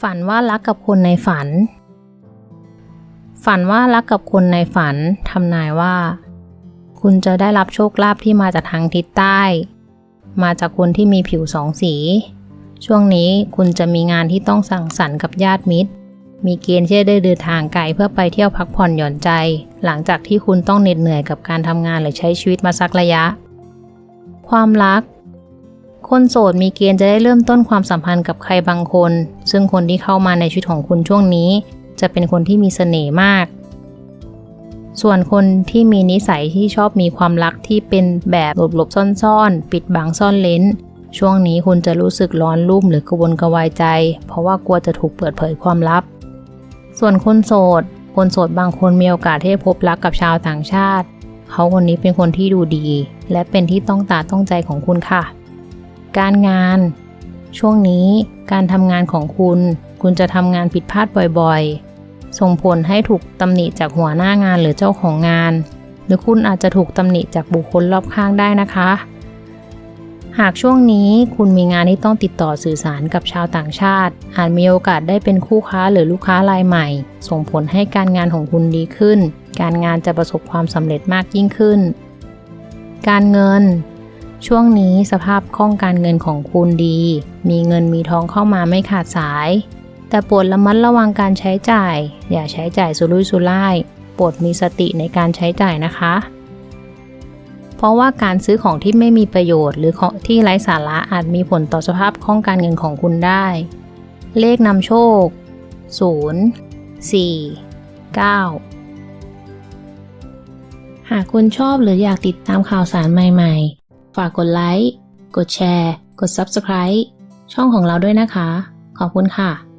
ฝันว่ารักกับคนในฝัน ฝันว่ารักกับคนในฝันทำนายว่า คุณจะได้รับโชคลาภที่มาจากทางทิศใต้ มาจากคนที่มีผิวสองสี ช่วงนี้คุณจะมีงานที่ต้องสั่งสรรค์กับญาติมิตร มีเกณฑ์ที่จะได้เดินทางไกลเพื่อไปเที่ยวพักผ่อนหย่อนใจ หลังจากที่คุณต้องเหน็ดเหนื่อยกับการทำงานหรือใช้ชีวิตมาสักระยะ ความรัก คนโสดมีเกณฑ์จะได้เริ่มต้นความสัมพันธ์กับใครบางคน ซึ่งคนที่เข้ามาในชีวิตของคุณช่วงนี้ จะเป็นคนที่มีเสน่ห์มาก ส่วนคนที่มีนิสัยที่ชอบมีความรักที่เป็นแบบหลบๆซ่อนๆ ปิดบังซ่อนเลนช่วงนี้คุณจะรู้สึกร้อนรุ่มหรือกระวนกระวายใจ เพราะว่ากลัวจะถูกเปิดเผยความลับ ส่วนคนโสด คนโสดบางคนมีโอกาสที่จะพบรักกับชาวต่างชาติ เขาคนนี้เป็นคนที่ดูดี และเป็นที่ต้องตาต้องใจของคุณค่ะ การงาน ช่วงนี้การทำงานของคุณ คุณจะทำงานผิดพลาดบ่อยๆ ส่งผลให้ถูกตำหนิจากหัวหน้างานหรือเจ้าของงาน หรือคุณอาจจะถูกตำหนิจากบุคคลรอบข้างได้นะคะ หากช่วงนี้คุณมีงานที่ต้องติดต่อสื่อสารกับชาวต่างชาติ อาจมีโอกาสได้เป็นคู่ค้าหรือลูกค้ารายใหม่ ส่งผลให้การงานของคุณดีขึ้น การงานจะประสบความสำเร็จมากยิ่งขึ้นการเงิน ช่วงนี้สภาพคล่องการเงินของคุณดี มีเงินมีทองเข้ามาไม่ขาดสาย แต่โปรดระมัดระวังการใช้จ่าย อย่าใช้จ่ายสุรุ่ยสุร่ายโปรดมีสติในการใช้จ่ายนะคะ เพราะว่าการซื้อของที่ไม่มีประโยชน์ หรือของที่ไร้สาระอาจมีผลต่อสภาพคล่องการเงินของคุณได้ เลขนำโชค 0 4 9หากคุณชอบหรืออยากติดตามข่าวสารใหม่ ๆ ฝากกดไลค์ กดแชร์ กด Subscribe ช่องของเราด้วยนะคะ ขอบคุณค่ะ